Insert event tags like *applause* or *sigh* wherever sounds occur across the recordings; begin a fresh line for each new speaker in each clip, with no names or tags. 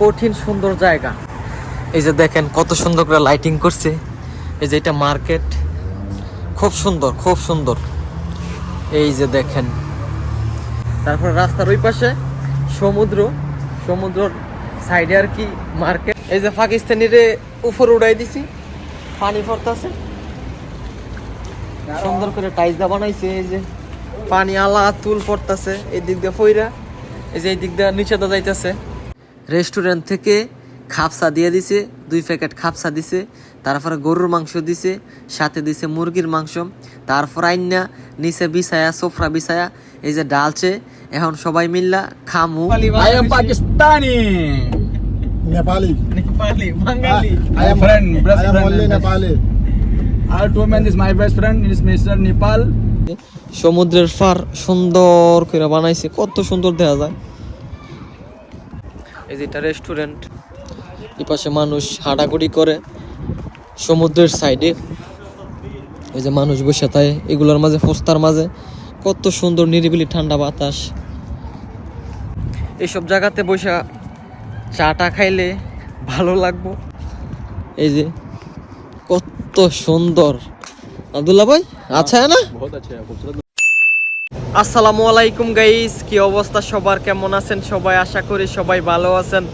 কঠিন সুন্দর জায়গা। এই যে দেখেন কত সুন্দর করে লাইটিং করছে। এই যে এটা মার্কেট খুব সুন্দর খুব সুন্দর। এই যে দেখেন। তারপর রাস্তার ওই পাশে সমুদ্র। সমুদ্রর সাইডে আর কি মার্কেট এই যে পাকিস্তানিরে উপর উড়াই দিছি। পানি পড়তাছে। সুন্দর করে টাইস দা বানাইছে এই যে পানি আলা তুল পড়তাছে। এই দিক দিয়ে ফইরা এই যে এই দিক দিয়ে নিচে দা যাইতাছে। রেস্টুরেন্ট থেকে খাপসা দিয়ে দিছে দুই প্যাকেট খাপসা দিছে তারপরে গরুর মাংস দিছে সাথে দিছে মুরগির মাংস তারপর আইনা নিচে বিছায়া সোফরা বিছায়া এই যে ডালছে এখন সবাই মিল্লা খামু
Pakistani
Nepali
men is my best friend. Is Mr. Nepal.
সমুদ্রের ফার সুন্দর করে বানাইছে কত সুন্দর দেখা যায় এই যেটা রেস্টুরেন্ট এপাশে মানুষ হাঁটাকুটি করে সমুদ্রের সাইডে। এই যে মানুষ বসে তাই এগুলোর মাঝে ফোস্তার মাঝে কত সুন্দর নিরিবিলি ঠান্ডা বাতাস। এইসব জায়গাতে বসে চাটা খাইলে ভালো লাগবো। এই যে কত সুন্দর। আবদুল্লা ভাই আচ্ছা না?
বহুত
আসসালামু আলাইকুম গাইস কি অবস্থা? সবার কেমন আছেন? সবাই আশা করি সবাই ভালো আছেন।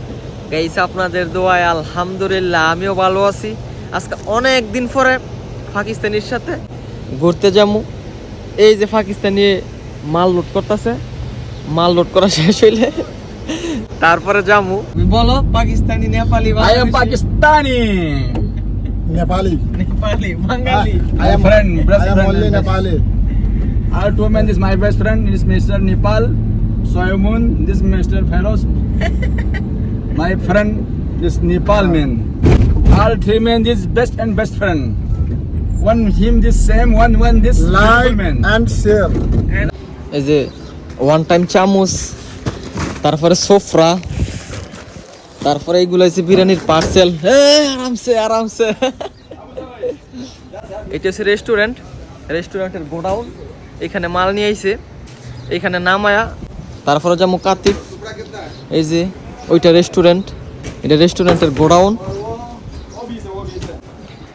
গাইস আপনাদের দোয়ায় আলহামদুলিল্লাহ আমিও ভালো আছি। আজকে অনেক দিন পরে পাকিস্তানির সাথে ঘুরতে যাব। এই যে পাকিস্তানি মাল লোড করতেছে মাল লোড করা শেষ হইলে তারপরে যামু বলো Pakistani Nepali
I am Pakistani.
Nepali.
Nepali.
I, I am
friend, best Our two men is my best friend. Is Mr. Nepal. Soymun. This Mr. Feroz. my friend is Nepal man. All three men is best and best friend. One him this same. One one this
Like
man.
and share.
এই যে one time চামচ তারপরে সোফরা তারপরে এইগুলো হচ্ছে বিরিয়ানির parcel আরামসে আরামসে এটা হচ্ছে রেস্টুরেন্ট রেস্টুরেন্টের গোডাউন এখানে মাল নিয়ে আইছে, এখানে নামায়া, তারপরে যেমন কাতিক এই যে, ওইটা রেস্টুরেন্ট এটা রেস্টুরেন্টের গোডাউন।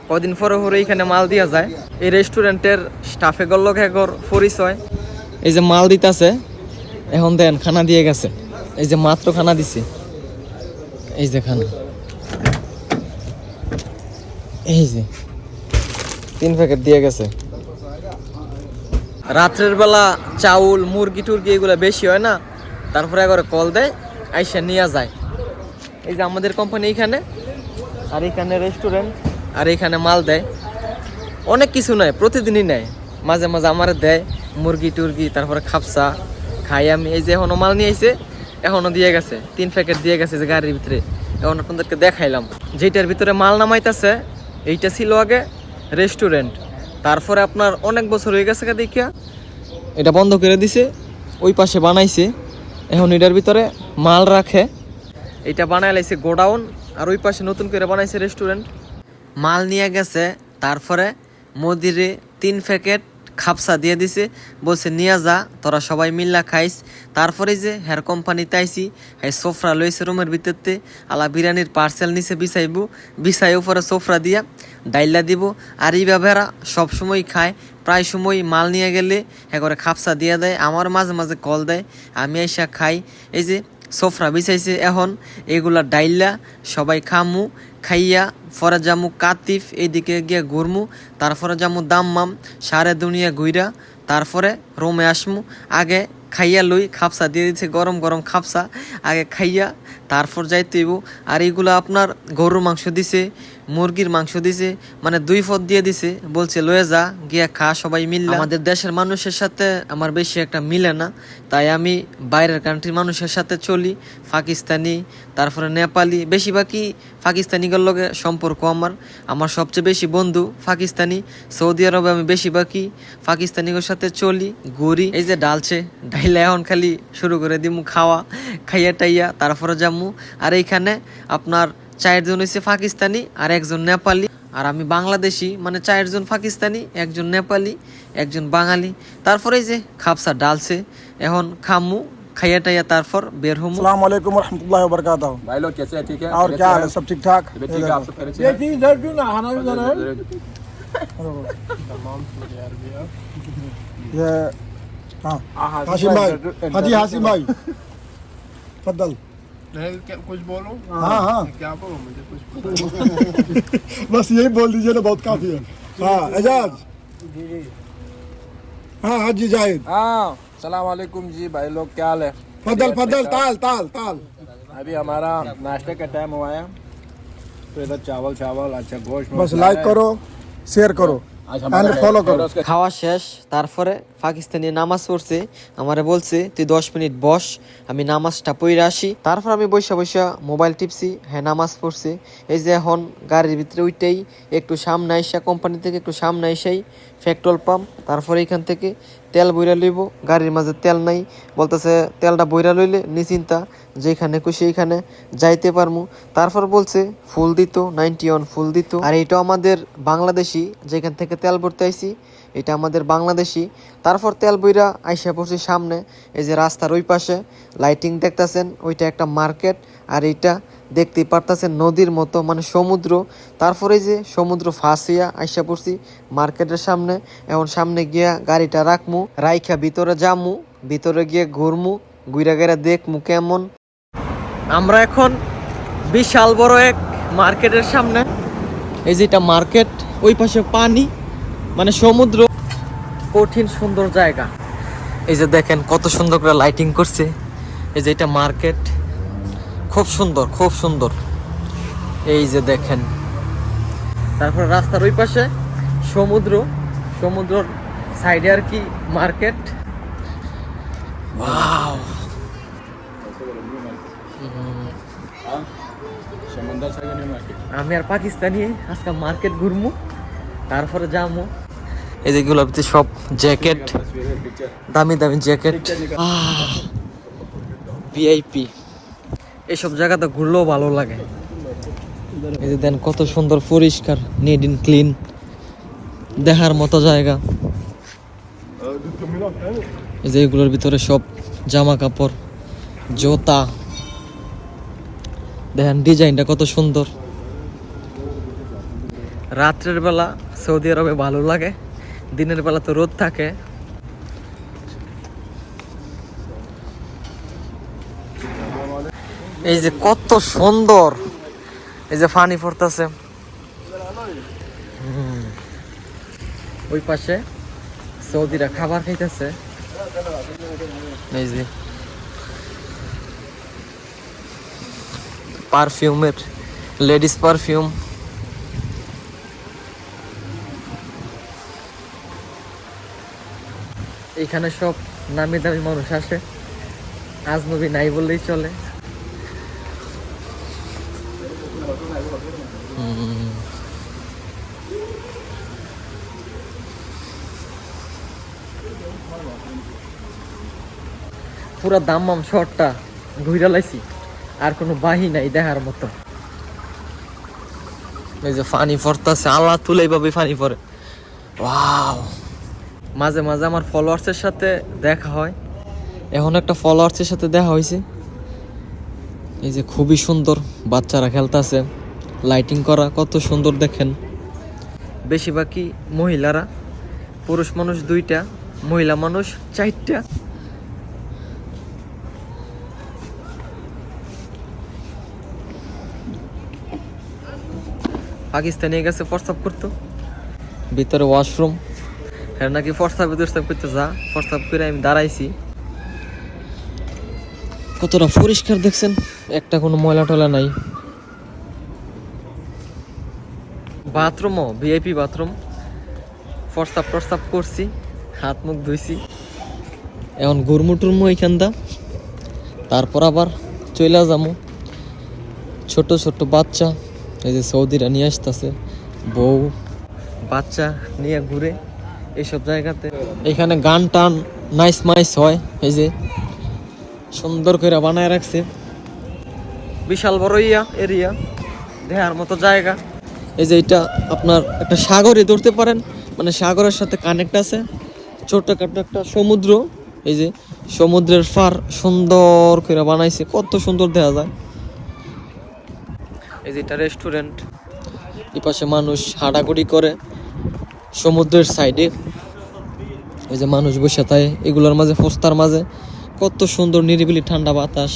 কদিন পরে পরে এখানে মাল দিয়া যায়। এই রেস্টুরেন্টের স্টাফে গল্ল ঘেগর পরিচয়। এই যে মাল দিতাছে, এখন দেন খানা দিয়ে গেছে। এই যে মাত্র খানা দিছে। এই যে খানা। এই যে, তিন প্যাকেট দিয়ে গেছে। রাত্রের বেলা চাউল, মুরগি টুরগি এগুলো বেশি হয় না, তারপরে একবার কল দেয়, আইসা নিয়ে যায়। এই যে আমাদের কোম্পানি এখানে আর এখানে রেস্টুরেন্ট আর এখানে মাল দেয়। অনেক কিছু নেয়, প্রতিদিনই নেয়। মাঝে মাঝে আমার দেয়, মুরগি টুরগি, তারপরে খাপসা খাই আমি। এই যে এখনও মাল নিয়ে আইছে এখনও দিয়ে গেছে, তিন প্যাকেট দিয়ে গেছে যে গাড়ির ভিতরে। এখন আপনাদেরকে দেখাইলাম। যেটার ভিতরে মাল নামাইতেছে, এইটা ছিল আগে রেস্টুরেন্ট তারপরে আপনার অনেক বছর হয়ে গেছে দেখিয়া। এটা বন্ধ করে দিছে, ওই পাশে বানাইছে। এখন এটার ভিতরে মাল রাখে। এটা বানায় লাইছে গোডাউন, আর ওই পাশে নতুন করে বানাইছে রেস্টুরেন্ট। মাল নিয়ে গেছে, তারপরে মদিরে তিন প্যাকেট খাপসা দিয়ে দিছে। বলছে, নিয়ে যা, তোরা সবাই মিল্লা খাইস। তারপরে যে হেয়ার কোম্পানিতে আইসি হ্যাঁ সোফরা লইছে রুমের ভিতরতে। আলা বিরিয়ানির পার্সেল নিচে বিছাইব। বিছাই উপরে সোফরা দিয়া ডাইলা দিব। আর এইভাবে এরা সবসময় খায়। প্রায় সময় মাল নিয়ে গেলে করে খাপসা দিয়ে দেয়, আমার মাঝে মাঝে কল দেয়, আমি এসা খাই। এই যে সোফরা বিছাইছে এখন, এগুলা ডাইলা সবাই খামু, খাইয়া পরে যামু কাতিফ, এইদিকে গিয়ে ঘুরমু, তারপরে যামু দাম্মাম, সারে দুনিয়া ঘুইরা, তারপরে রোমে আসমু। আগে খাইয়া লই, খাপসা দিয়ে দিচ্ছে গরম গরম খাপসা। আগে খাইয়া তারপর যাইতে হইব। আর এইগুলো আপনার গরুর মাংস দিছে, মুরগির মাংস দিছে মানে দুই পদ দিয়ে দিছে। বলছে, লয়ে যা, গিয়া খা, সবাই মিললে। আমাদের দেশের মানুষের সাথে আমার বেশি একটা মিলে না। তাই আমি বাইরের কান্ট্রির মানুষের সাথে চলি, পাকিস্তানি, তারপরে নেপালি, বেশিরভাগই পাকিস্তানিগুলোর লগে সম্পর্ক আমার। আমার সবচেয়ে বেশি বন্ধু পাকিস্তানি, সৌদি আরবে আমি বেশিরভাগই পাকিস্তানিদের সাথে চলি, ঘুরি। এই যে ডালছে, ডাইলে এখন খালি শুরু করে দিমু খাওয়া খাইয়া টাইয়া তারপরে আম্মু আর এইখানে আপনার চারজন হয়েছে পাকিস্তানি আর একজন নেপালি। আর আমি বাংলাদেশি মানে চারজন পাকিস্তানি একজন নেপালি একজন বাঙালি। তারপরে যে খাপসা ডালছে এখন খামু खाया टाया तारफर बेर हम
अस्सलाम वालेकुम रहमतुल्लाहि व बरकातहू
भाई लोग कैसे हैं ठीक है
और क्या हाल है सब ठीक ठाक
ठीक है आप सब खैर से
ये इधर क्यों ना आना इधर तमाम यार भैया ये हाँ हाशिम भाई हाजी हाशिम भाई तफadal
नहीं क्या कुछ बोलो?
हाँ हाँ
क्या बोलो मुझे कुछ *laughs*
बस यही बोल दीजिए ना बहुत काफ़ी है। हाँ एजाज। हाँ हाजी जाहिद
हाँ सलाम वालेकुम जी भाई लोग क्या हाल है?
फदल फदल ताल ताल ताल।
अभी हमारा नाश्ते का टाइम हुआ है। तो इधर चावल चावल अच्छा गोश्त
बस लाइक करो शेयर करो।
খাওয়া শেষ তারপরে পাকিস্তানি নামাজ পড়ছে। আমারে বলছে তুই দশ মিনিট বস আমি নামাজটা পইরা আসি। তারপর আমি বসে বসে মোবাইল টিপছি হ্যাঁ নামাজ পড়ছে। এই যে এখন গাড়ির ভিতরে ওইটাই একটু সামনে আইসা কোম্পানি থেকে একটু সামনে আইসাই পেট্রোল পাম্প তারপরে এখান থেকে তেল বইরা লইব, গাড়ির মাঝে তেল নাই, বলতেছে তেলটা বইরা লইলে নিচিন্তা যেখানে খুশি এইখানে যাইতে পারমু। তারপর বলছে, ফুল দিত, নাইনটি ওয়ান ফুল দিত। আর এটা আমাদের বাংলাদেশি, যেখান থেকে তেল ভরতে আইছি, এটা আমাদের বাংলাদেশি। তারপর তেল বইরা আইসা পড়ছি সামনে, এই যে রাস্তার ওই পাশে লাইটিং দেখতাছেন, ওইটা একটা মার্কেট আর এইটা দেখতেই পারতাছেন নদীর মতো মানে সমুদ্র। তারপরে যে সমুদ্র ফাঁসিয়া আইসা পড়ছি মার্কেটের সামনে, এখন সামনে গিয়া গাড়িটা রাখমু, রাইখা ভিতরে যামু, ভিতরে গিয়ে ঘুরমু ঘুরা গেরা দেখমু কেমন। আমরা এখন বিশাল বড় এক মার্কেটের সামনে। এই যে এটা মার্কেট, ওই পাশে পানি মানে সমুদ্র। কঠিন সুন্দর জায়গা। এই যে দেখেন কত সুন্দর করে লাইটিং করছে। এই যে এটা মার্কেট। খুব সুন্দর খুব সুন্দর। এই যে দেখেন। তারপর রাস্তার ওই পাশে সমুদ্র। সমুদ্রর সাইডে আর কি মার্কেট। আমি আর পাকিস্তানি আজকে মার্কেট ঘুরমু, তারপরে যাব এই যে গুলো সব জ্যাকেট, দামি দামি জ্যাকেট। ভিআইপি এসব জায়গাতে ঘুরলেও ভালো লাগে। এই যে দেন কত সুন্দর পরিষ্কার নিট ইন ক্লিন দেখার মতো জায়গা। এই যে এগুলোর ভিতরে সব জামা কাপড় জুতা। দেখেন ডিজাইনটা কত সুন্দর। রাত্রের বেলা সৌদি আরবে ভালো লাগে, দিনের বেলা তো রোদ থাকে। এই যে কত সুন্দর। এই যে ফানি পড়তেছে। ওই পাশে সৌদিরা খাবার খাইতেছে। এই যে পারফিউমের, লেডিস পারফিউম। এখানে সব নামি দামি মানুষ আসে। আজনবী নাই বললেই চলে। পুরা দাম মাম শর্টটা ঘুরা লাইছি। আর কোনো বাহি নাই দেখার মতো। এই যে ফানি পড়তাছে, আল্লাহ তুলেই পাবে ফানি ওয়াও। মাঝে মাঝে আমার ফলোয়ার্সের সাথে দেখা হয়। এখন একটা ফলোয়ার্সের সাথে দেখা হয়েছে এই যে খুবই সুন্দর বাচ্চারা খেলতেছে। লাইটিং করা, কত সুন্দর দেখেন। বেশিরভাগই মহিলারা। পুরুষ মানুষ দুইটা, মহিলা মানুষ চারটা। পাকিস্তানি গেছে প্রস্তাব করতো। ভিতরে ওয়াশরুম হ্যাঁ নাকি প্রস্তাব প্রস্তাব করতে যা। প্রস্তাব করে আমি দাঁড়াইছি। কতটা পরিষ্কার দেখছেন? একটা কোনো ময়লা টলা নাই। বাথরুমও ভিআইপি বাথরুম। প্রস্তাব প্রস্তাব করছি হাত মুখ ধুইছি। এখন গুরমু টুরমু এইখানটা তারপর আবার চইলা যামু। ছোট ছোট বাচ্চা। এই যে সৌদিরা নিয়ে আসতেছে, বউ, বাচ্চা নিয়ে ঘুরে এইসব জায়গাতে। এখানে গান টান নাইস মাইস হয়, এই যে সুন্দর করে বানায় রাখছে। বিশাল বড় ইয়া, এরিয়া দেখার মতো জায়গা। এই যে এটা আপনার একটা সাগরে ধরতে পারেন মানে সাগরের সাথে কানেক্ট আছে। ছোটখাটো একটা সমুদ্র, এই যে সমুদ্রের ফার সুন্দর করে বানাইছে, কত সুন্দর দেখা যায়। এই যেটা রেস্টুরেন্ট এপাশে মানুষ হাঁটাগুড়ি করে সমুদ্রের সাইডে। ওই যে মানুষ বসে তাই এগুলোর মাঝে ফোস্তার মাঝে। কত সুন্দর নিরিবিলি ঠান্ডা বাতাস।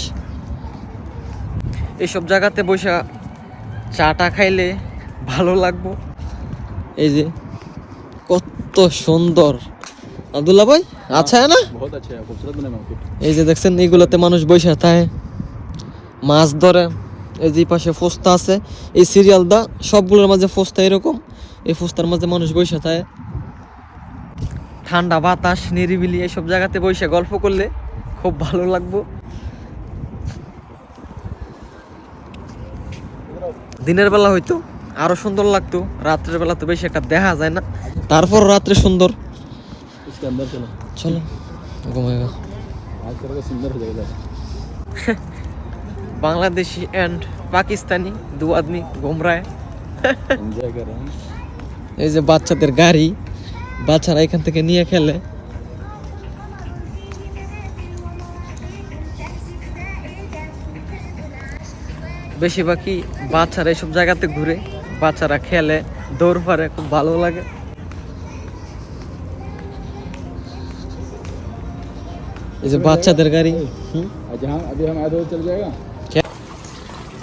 এইসব জায়গাতে বসে চাটা খাইলে ভালো লাগবো। এই যে কত সুন্দর। আবদুল্লা ভাই আচ্ছা না? এই যে দেখছেন এগুলোতে মানুষ বসে তাই মাছ ধরে। এই যে পাশে ফোস্তা আছে এই সিরিয়ালটা সবগুলোর মাঝে ফোস্তা এরকম। এই ফোস্তার মাঝে মানুষ বৈশা থাকে। ঠান্ডা বাতাস নিরিবিলি এইসব জায়গাতে বসে গল্প করলে খুব ভালো লাগবো। দিনের বেলা হয়তো আরও সুন্দর লাগতো। রাত্রের বেলা তো বেশি একটা দেখা যায় না। তারপর রাত্রে সুন্দর। চলো *laughs* বাংলাদেশি অ্যান্ড
পাকিস্তানি দু আদমি ঘুমরায় *laughs*
এই যে বাচ্চাদের গাড়ি বাচ্চারা এখান থেকে নিয়ে খেলে। বেশিরভাগই বাচ্চারা এইসব জায়গাতে ঘুরে বাচ্চারা খেলে দৌড় পারে খুব ভালো লাগে। এই যে বাচ্চাদের গাড়ি।
আজ হ্যাঁ আজ হ্যাঁ চলে
যায়গা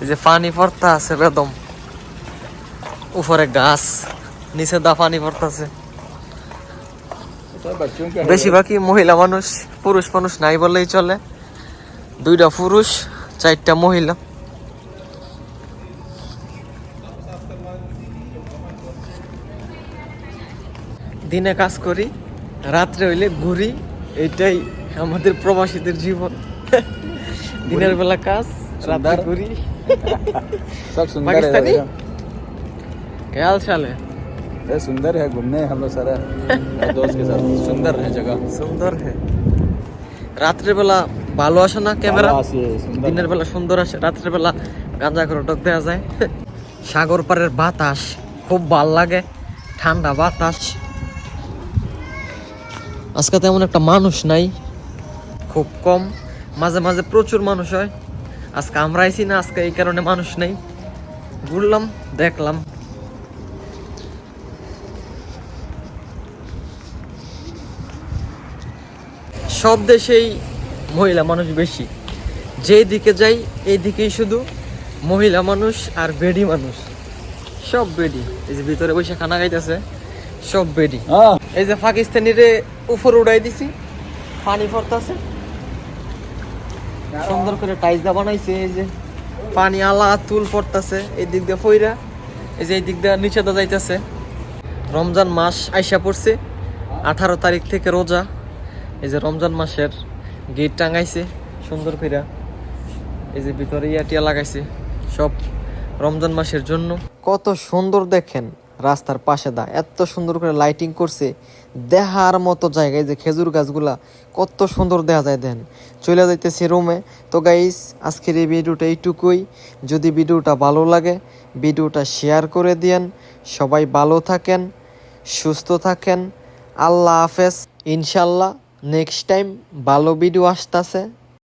যে পানি পড়তা আছে বেদম। উপরে গাছ নিচে দা পানি পড়তাছে বেশিরভাগই মহিলা মানুষ পুরুষ মানুষ নাই বলেই চলে। দুইটা পুরুষ চারটা মহিলা। দিনে কাজ করি রাত্রে হইলে ঘুরি এটাই আমাদের প্রবাসীদের জীবন। দিনের বেলা কাজ। রাত্রে
সুন্দর।
ঘুরি
सब सुंदर है
पाकिस्तानी?
भैया।
খেয়াল সালে
ये सुंदर है घूमने हम लोग सारा मेरे दोस्त के साथ सुंदर है जगह
সুন্দর হে রাত্রের বেলা ভালো আসে না ক্যামেরা
आवाज ये सुंदर
দিনের বেলা সুন্দর আসে রাত্রের বেলা গাঁজা করে টক দেওয়া যায় সাগর পাড়ের বাতাস খুব ভাল লাগে ঠান্ডা বাতাস আজকে তেমন একটা মানুষ নাই খুব কম মাঝে মাঝে প্রচুর মানুষ হয় আজকে আমরা আইছি না আজকে এই কারণে মানুষ নেই। ঘুরলাম দেখলাম। সব দেশেই মহিলা মানুষ বেশি। যেই দিকে যাই এই দিকেই শুধু মহিলা মানুষ আর বেডি মানুষ। সব বেডি। এই যে ভিতরে বসে খানা খাইতেছে সব বেডি। এই যে পাকিস্তানিরে উপর উড়াই দিছি পানি পড়তাছে। সুন্দর করে টাইস দা বানাইছে, এই যে পানি আলা তুল পড়তাছে, এই দিক দিয়ে ফইরা এই যে এই দিক দিয়ে নিচে দা যাইতেছে। রমজান মাস আইসা পড়ছে, আঠারো তারিখ থেকে রোজা, এই যে রমজান মাসের গেট টাঙাইছে, সুন্দর করে। এই যে ভিতরে ইয়াটিয়া লাগাইছে, সব রমজান মাসের জন্য। কত সুন্দর দেখেন। রাস্তার পাশে দা, এত সুন্দর করে লাইটিং করছে। দেহার মতো জায়গায় যে খেজুর গাছগুলা, কত সুন্দর দেখা যায় দেন চলে যাইতেছি রুমে তো গাইস আজকের এই ভিডিওটা এইটুকুই। যদি ভিডিওটা ভালো লাগে, ভিডিওটা শেয়ার করে দিয়েন। সবাই ভালো থাকেন, সুস্থ থাকেন। আল্লাহ হাফেজ। ইনশাল্লাহ নেক্সট টাইম ভালো ভিডিও আসতেছে।